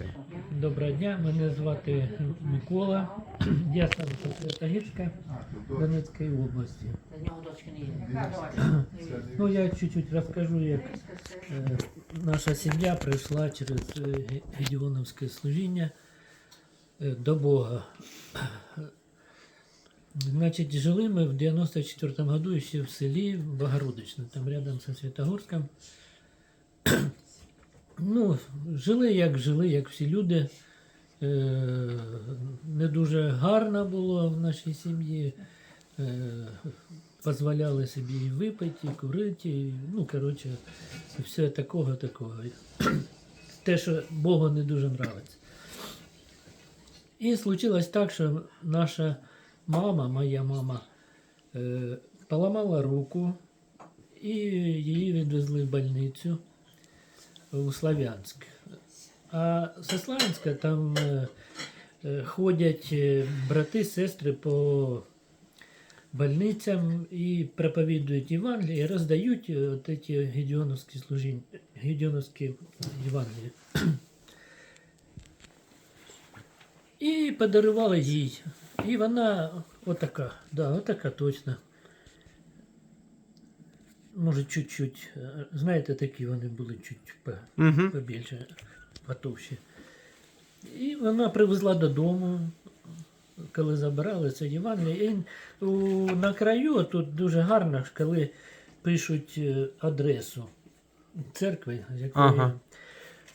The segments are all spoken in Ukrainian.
реакцію. Доброго дня, мене звати Микола. Я сам з Святогірська Донецької області. Ну, я чуть-чуть розкажу, як е, наша сім'я прийшла через е, Гедеоновське служіння е, до Бога. Значить, жили ми в 94-му году ще в селі Богородичне, там рядом со Святогорськом. Ну, жили як жили, як всі люди. Е, не дуже гарно було в нашій сім'ї. Е, позволяли собі і випити, і курити, і, ну, коротше, все такого, такого. Те, що Богу не дуже нравиться. І случилось так, що наша мама, моя мама, е, поламала руку, і її відвезли в больницю у Славянськ. А со Славянська там е, е, ходять е, брати, сестри по больницям і проповідують Євангеліє, і роздають е, от эти гедеоновські служіння, гедеоновські Євангелії. І подарували їй. І вона отака, да, отака точно. Може, чуть-чуть. е, Знаєте, такі вони були чуть по, побільше, потовщі. І вона привезла додому, коли забирали це Євангеліє. І на краю тут дуже гарно, коли пишуть е, адресу церкви, з якої. Ага.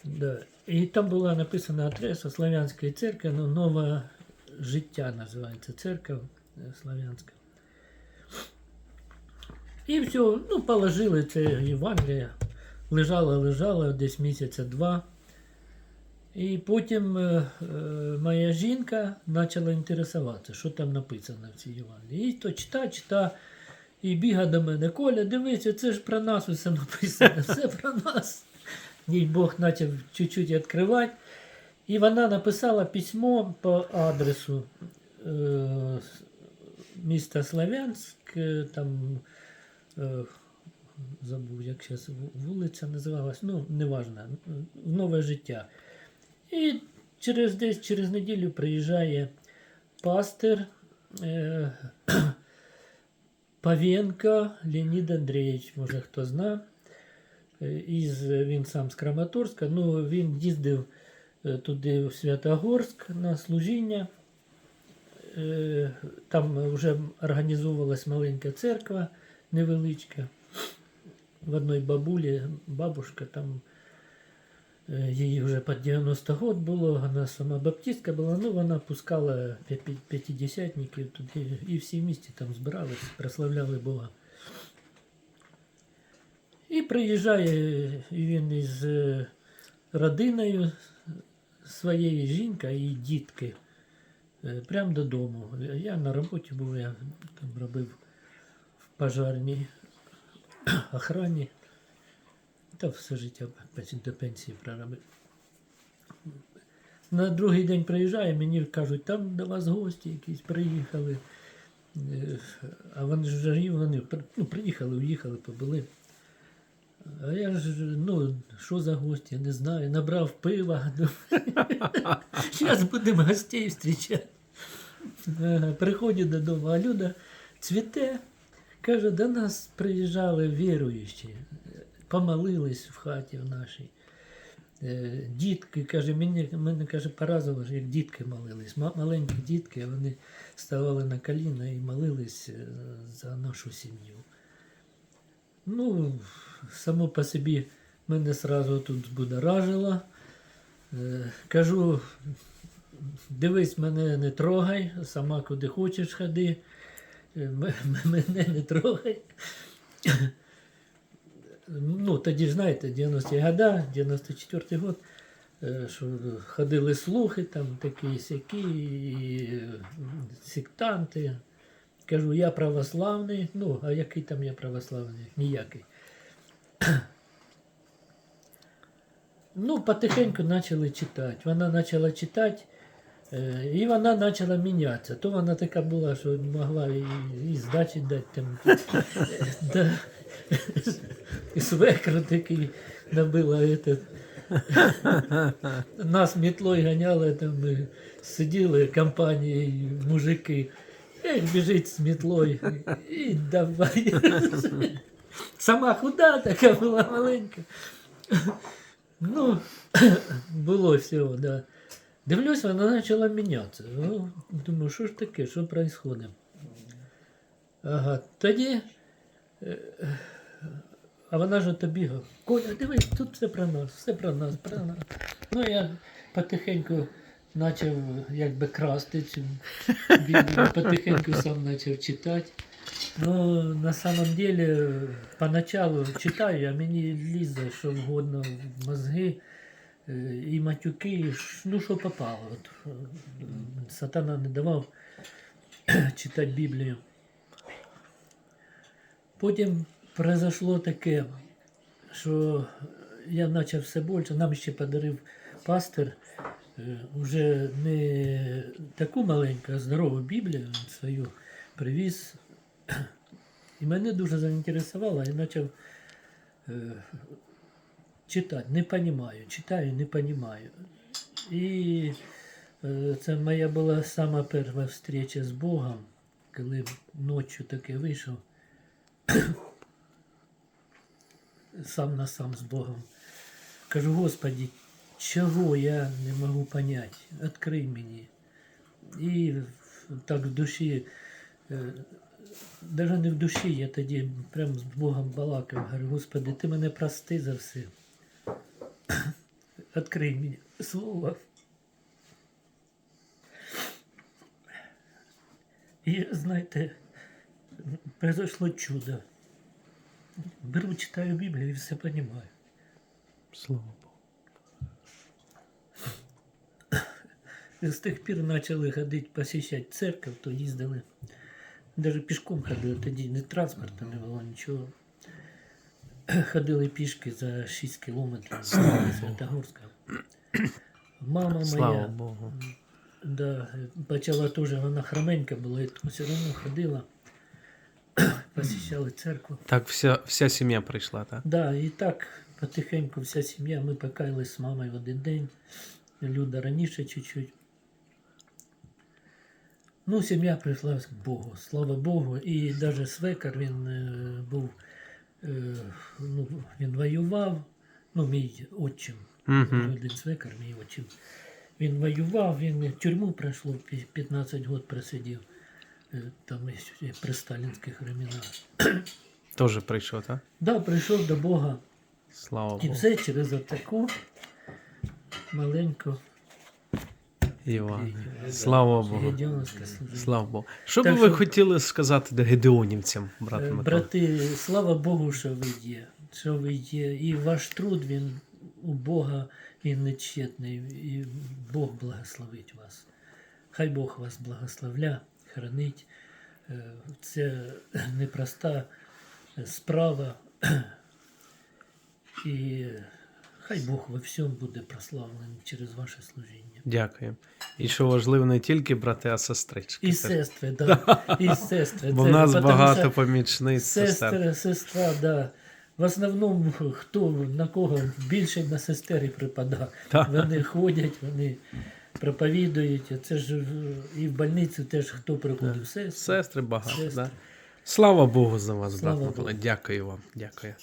Да. І там була написана адреса Славянської церкви, ну, нове життя називається церква е, Славянська. І все, ну, положили це Євангеліє. Лежало, лежало десь місяця два. І потім е, е, моя жінка почала інтересуватися, що там написано в цій Євангелії. І то чита, чита, і біга до мене. Коля, дивися, це ж про нас усе написано, все про нас. Їй Бог почав чуть-чуть відкривати. І вона написала письмо по адресу е, міста Славянськ, е, там забув, як зараз вулиця називалась, ну, неважно, нове життя. І через десь через неділю приїжджає пастир е, Павенко Леонід Андрійович, може хто зна. Е, Із, він сам з Краматорська. Ну, він їздив е, туди в Святогорськ на служіння. Е, Там вже організовувалась маленька церква невеличка. В одній бабулі, бабушка там е, їй вже під 90 год було, вона сама баптистка була, ну вона пускала п'я- п'ятидесятників туди, і всі в місті там збирались, прославляли Бога. І приїжджає він із е, родиною своєю жінкою і дітки е, прямо додому. Я на роботі був, я там робив пожарній охрані. Та все життя до пенсії проробив. На другий день приїжджає, мені кажуть, там до вас гості якісь приїхали. Е, А вони ж вони ну, приїхали, уїхали, побули. А я ж, ну, що за гості, не знаю. Набрав пива. Зараз будемо гостей зустрічати. Приходять додому, а Люда цвіте. Каже, до нас приїжджали віруючі, помолились в хаті в нашій. Е, Дітки, каже, мені, мене каже, поразило, як дітки молились. Ма- Маленькі дітки, вони ставали на коліна і молились е, за нашу сім'ю. Ну, само по собі мене сразу тут збудоражило. Е, Кажу, дивись, мене не трогай, сама куди хочеш ходи. Мене не трогай. Ну, тоді ж знаєте, 90-ті года, 94-й год, е, що ходили слухи, там такі сякі, і сектанти. Кажу, я православний. Ну, а який там я православний? Ніякий. Ну, потихеньку почали читати. Вона почала читати, і вона почала мінятися. То вона така була, що могла і, і здачі дати там. Да. І свекру такий набила этот, Нас мітлою ганяли, там ми сиділи компанією, мужики. Як біжить з мітлою. І давай. Сама худа така була маленька. Ну, було всього, да. Дивлюсь, вона почала мінятися. Ну, думаю, що ж таке, що відбувається? Ага, тоді. е, А вона ж ото бігала. Коля, дивись, тут все про нас, все про нас, про нас. Ну я потихеньку почав якби красти цю потихеньку сам почав читати. Ну, на самом деле, поначалу читаю, а мені лізе, що вгодно в мозги, і матюки, і ну що попало. От, е, сатана не давав читати Біблію. Потім произошло таке, що я почав все більше, нам ще подарив пастир е, вже не таку маленьку, а здорову Біблію свою привіз. І мене дуже заінтересувало, я почав е, читати, не розумію, читаю, не розумію. І е, це моя була сама перша зустріча з Богом, коли ночі таки вийшов сам на сам з Богом. Кажу, Господи, чого я не можу понять? Открий мені. І так в душі, е, навіть не в душі, я тоді прям з Богом балакав. Говорю, Господи, ти мене прости за все. Открий мені слово. І знаєте, произошло чудо. Беру, читаю Біблію і все розумію. Слава Богу. З тих пір почали ходити, посещати церкву, то їздили. Навіть пішком ходили, тоді не транспорту не було нічого. Ходили пішки за 6 кілометрів з Святогорська. Мама Слава моя Богу. да, почала теж, вона хроменька була, і все одно ходила, посещали церкву. Так вся, вся сім'я прийшла, так? Да, і так потихеньку вся сім'я. Ми покаялись з мамою в один день. Люда раніше чуть-чуть. Ну, сім'я прийшла к Богу, слава Богу. І навіть свекар він е, був, ну, він воював, ну, мій отчим, один свекар, мій отчим. Він воював, він тюрму пройшло, 15 років просидів. е, Там при сталінських временах. Теж прийшов, так? Да, прийшов до Бога. Слава І Богу. все через таку маленьку Іван. Слава Богу. Слава Богу. Що би ви що- хотіли сказати гедеонівцям, брате Е, Микола? Брати, слава Богу, що ви є. Що ви є. І ваш труд, він у Бога він нечетний. І Бог благословить вас. Хай Бог вас благословля, хранить. Е, Це непроста справа. І хай Бог во всьому буде прославлений через ваше служіння. Дякую. І що важливо, не тільки брати, а сестрички. І сестри, да. І сестри. Бо в нас багато помічниць сестер. Сестра, сестра, да. В основному хто на кого більше на сестер і припадає. Вони ходять, вони проповідують. Це ж і в больницю теж хто приходив. Сестри. Сестри багато. Да? Слава Богу за вас, брат Микола. Дякую вам. Дякую.